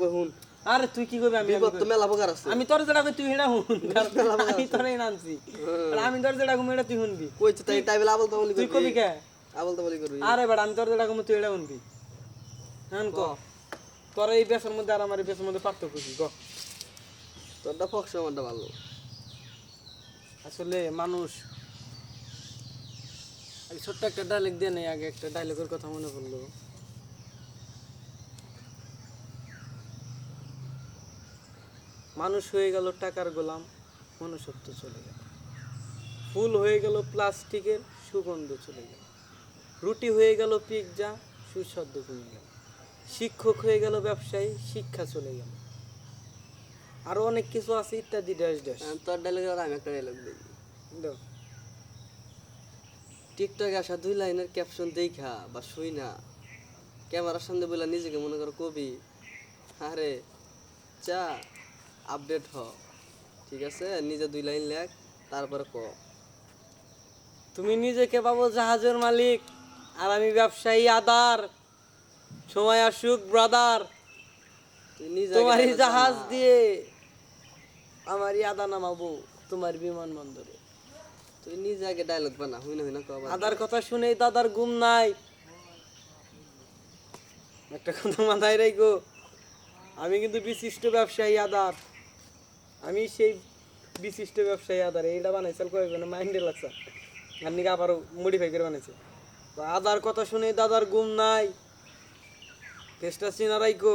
কই হুন আরে তুই কি করবি আমি বিপদ তো মেলা প্রকার আছে। আমি তোর যেটা কই তুই হেডা হুন। আমি তোরই নামছি। আমি তোর যেটা কই তুই শুনবি। কইছে তাই তাই বেলা আবল তুই কবি কে? আবল করবি। আরে আমি তোর যেটা কই তুই এটা শুনবি। হ্যাঁ ক। তোর এই বেসের মধ্যে আর আমার এই বেসের মধ্যে পার্থক্য কি? ক। তোরটা ফক্স আমারটা ভালো আসলে মানুষ ছোট্ট একটা ডায়লগ দিয়ে নেই আগে একটা ডায়লগের কথা মনে পড়ল। মানুষ হয়ে গেল টাকার গোলাম মনুষ্যত্ব চলে গেল। ফুল হয়ে গেল প্লাস্টিকের সুগন্ধ চলে গেল। রুটি হয়ে গেল পিৎজা সুস্বাদ্য কমে গেল। শিক্ষক হয়ে গেল ব্যবসায়ী শিক্ষা চলে গেল। আরও অনেক কিছু আছে ইত্যাদি ড্যাশ ড্যাশ। আর তোর ডায়লগে আমি একটা ডায়লগ দিই। টিকটকে আসা দুই লাইনের ক্যাপশন দেখা বা শুই না। ক্যামেরার সামনে বলে নিজেকে মনে করো কবি। আরে চা। আপডেট হ। ঠিক আছে? নিজে দুই লাইন লেখ তারপরে ক। তুমি নিজেকে পাবো জাহাজের মালিক আর আমি ব্যবসায়ী আদার। সময় আসুক ব্রাদার তোমারই জাহাজ দিয়ে আমারই আদা নামাবো তোমার বিমানবন্দরে। তুই নিজে আগে ডায়লগ বানা হুই না হুই না কবার আদার কথা শুনেই দাদার ঘুম নাই। একটা কথা মাথায় রেখো আমি কিন্তু বিশিষ্ট ব্যবসায়ী আদার। আমি সেই বিশিষ্ট ব্যবসায়ী আদার এইটা বানাইছিল কয়েকজন মাইন্ডে লাগছে। আর নিকে আবারও মডিফাই করে বানাইছে। আদার কথা শুনে দাদার ঘুম নাই। টেস্টা চিনা রাইকো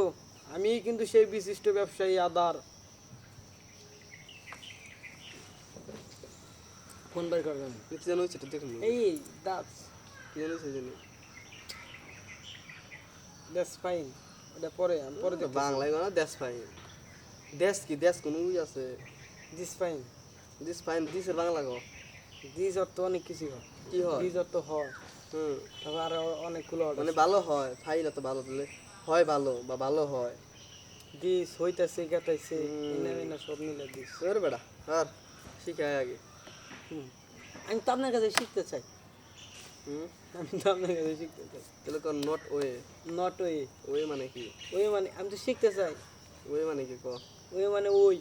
আমি কিন্তু সেই বিশিষ্ট ব্যবসায়ী আদার। ফোন বের করবেন কি জানো এটা দেখুন। এই দাস কি জানো হয়েছে জানি। দ্যাটস ফাইন এটা পরে আমি পরে দেখব বাংলায় না দেশ ফাইন দেশ কি দেশ কোন উই আছে। দিস ফাইন দিস ফাইন দিসের বাংলা গো দিস অর্থ অনেক কিছু হয়। কি হয়? দিস অর্থ হয়। হুম তারপর আরও অনেকগুলো মানে ভালো হয় ফাইল তো ভালো দিলে। হয় ভালো বা ভালো হয়। দিস হইতাছে গেতাইছে ইনা মিনা সব মিলে দিস। তোর বেটা আর শিখায় আগে। হুম। আমি তো আপনার কাছে শিখতে চাই। হুম? আমি তো আপনার কাছে শিখতে চাই। তাহলে not way not way way মানে কি? ওই মানে আমি তো শিখতে চাই। ওয়ে মানে কি ক? ওই মানে ওই